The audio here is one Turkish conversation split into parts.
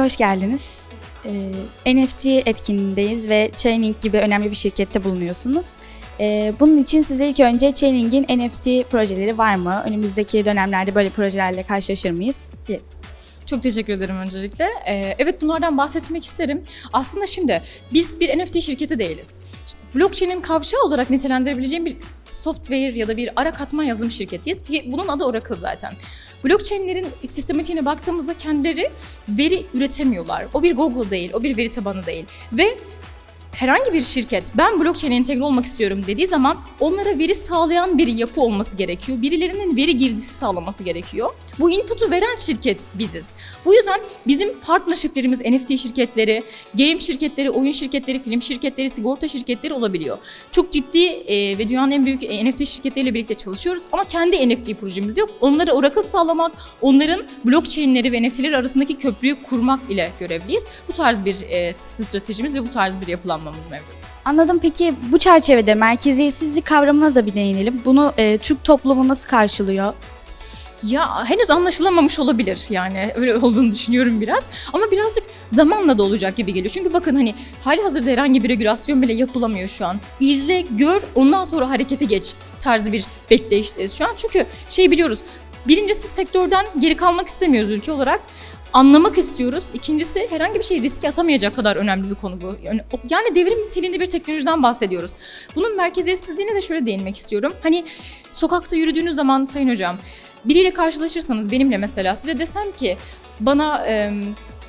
hoş geldiniz. Ee, NFT etkinliğindeyiz ve Chaining gibi önemli bir şirkette bulunuyorsunuz. Ee, bunun için size ilk önce Chaining'in NFT projeleri var mı? Önümüzdeki dönemlerde böyle projelerle karşılaşır mıyız? Bir- Çok teşekkür ederim öncelikle. Ee, evet bunlardan bahsetmek isterim. Aslında şimdi biz bir NFT şirketi değiliz. Blockchain'in kavşağı olarak nitelendirebileceğim bir software ya da bir ara katman yazılım şirketiyiz. Bunun adı Oracle zaten. Blockchain'lerin sistematiğine baktığımızda kendileri veri üretemiyorlar. O bir Google değil, o bir veri tabanı değil. Ve herhangi bir şirket ben blockchain'e entegre olmak istiyorum dediği zaman onlara veri sağlayan bir yapı olması gerekiyor. Birilerinin veri girdisi sağlaması gerekiyor. Bu input'u veren şirket biziz. Bu yüzden bizim partnership'lerimiz NFT şirketleri, game şirketleri, oyun şirketleri, film şirketleri, sigorta şirketleri olabiliyor. Çok ciddi e, ve dünyanın en büyük e, NFT şirketleriyle birlikte çalışıyoruz ama kendi NFT projemiz yok. Onları Oracle sağlamak, onların blockchain'leri ve NFT'leri arasındaki köprüyü kurmak ile görevliyiz. Bu tarz bir e, stratejimiz ve bu tarz bir yapılanmamız mevcut. Anladım. Peki bu çerçevede merkeziyetsizlik kavramına da bir değinelim. Bunu e, Türk toplumu nasıl karşılıyor? Ya henüz anlaşılamamış olabilir yani öyle olduğunu düşünüyorum biraz. Ama birazcık zamanla da olacak gibi geliyor. Çünkü bakın hani hali hazırda herhangi bir regülasyon bile yapılamıyor şu an. İzle, gör, ondan sonra harekete geç tarzı bir bekleyişteyiz şu an. Çünkü şey biliyoruz, birincisi sektörden geri kalmak istemiyoruz ülke olarak. Anlamak istiyoruz. İkincisi herhangi bir şey riske atamayacak kadar önemli bir konu bu. Yani, yani devrim niteliğinde bir teknolojiden bahsediyoruz. Bunun merkeziyetsizliğine de şöyle değinmek istiyorum. Hani sokakta yürüdüğünüz zaman sayın hocam biriyle karşılaşırsanız benimle mesela size desem ki bana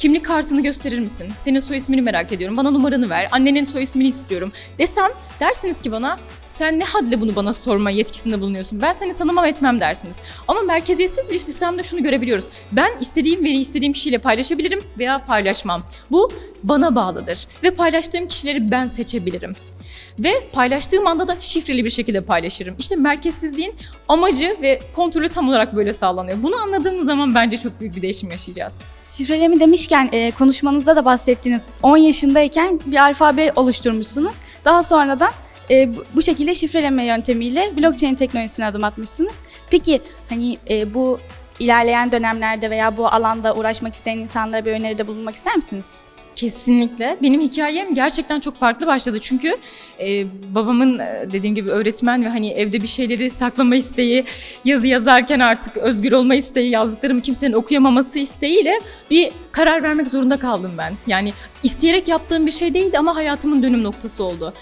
kimlik kartını gösterir misin? Senin soy ismini merak ediyorum. Bana numaranı ver. Annenin soy ismini istiyorum. Desem dersiniz ki bana sen ne hadle bunu bana sorma yetkisinde bulunuyorsun. Ben seni tanımam etmem dersiniz. Ama merkeziyetsiz bir sistemde şunu görebiliyoruz. Ben istediğim veriyi istediğim kişiyle paylaşabilirim veya paylaşmam. Bu bana bağlıdır ve paylaştığım kişileri ben seçebilirim. Ve paylaştığım anda da şifreli bir şekilde paylaşırım. İşte merkezsizliğin amacı ve kontrolü tam olarak böyle sağlanıyor. Bunu anladığımız zaman bence çok büyük bir değişim yaşayacağız. Şifreleme demişken e, konuşmanızda da bahsettiniz. 10 yaşındayken bir alfabe oluşturmuşsunuz. Daha sonradan e, bu şekilde şifreleme yöntemiyle blockchain teknolojisine adım atmışsınız. Peki hani e, bu ilerleyen dönemlerde veya bu alanda uğraşmak isteyen insanlara bir öneride bulunmak ister misiniz? Kesinlikle. Benim hikayem gerçekten çok farklı başladı. Çünkü e, babamın e, dediğim gibi öğretmen ve hani evde bir şeyleri saklama isteği, yazı yazarken artık özgür olma isteği, yazdıklarımı kimsenin okuyamaması isteğiyle bir karar vermek zorunda kaldım ben. Yani isteyerek yaptığım bir şey değildi ama hayatımın dönüm noktası oldu.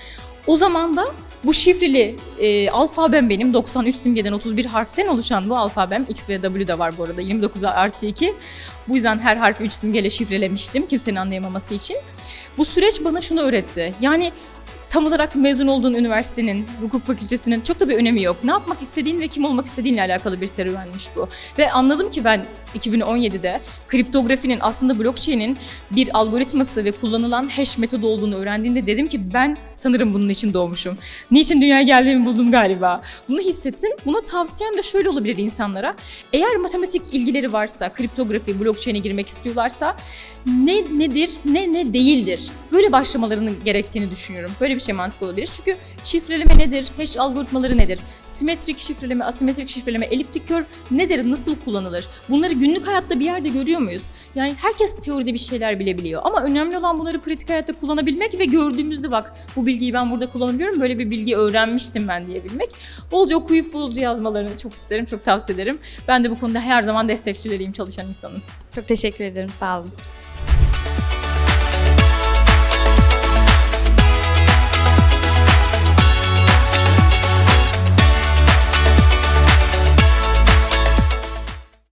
O zaman da bu şifreli e, alfabem benim 93 simgeden 31 harften oluşan bu alfabem X ve W de var bu arada 29 artı 2. Bu yüzden her harfi 3 simgeyle şifrelemiştim kimsenin anlayamaması için. Bu süreç bana şunu öğretti. Yani tam olarak mezun olduğun üniversitenin, hukuk fakültesinin çok da bir önemi yok. Ne yapmak istediğin ve kim olmak istediğinle alakalı bir serüvenmiş bu. Ve anladım ki ben 2017'de kriptografinin aslında blockchain'in bir algoritması ve kullanılan hash metodu olduğunu öğrendiğimde dedim ki ben sanırım bunun için doğmuşum. Niçin dünyaya geldiğimi buldum galiba. Bunu hissettim. Buna tavsiyem de şöyle olabilir insanlara. Eğer matematik ilgileri varsa, kriptografi, blockchain'e girmek istiyorlarsa ne nedir, ne ne değildir. Böyle başlamalarının gerektiğini düşünüyorum. Böyle bir şey mantıklı olabilir. Çünkü şifreleme nedir, hash algoritmaları nedir, simetrik şifreleme, asimetrik şifreleme, eliptik kör nedir, nasıl kullanılır? Bunları günlük hayatta bir yerde görüyor muyuz? Yani herkes teoride bir şeyler bilebiliyor. Ama önemli olan bunları pratik hayatta kullanabilmek ve gördüğümüzde bak bu bilgiyi ben burada kullanabiliyorum, böyle bir bilgi öğrenmiştim ben diyebilmek. Bolca okuyup bolca yazmalarını çok isterim, çok tavsiye ederim. Ben de bu konuda her zaman destekçileriyim çalışan insanın. Çok teşekkür ederim. Sağ olun.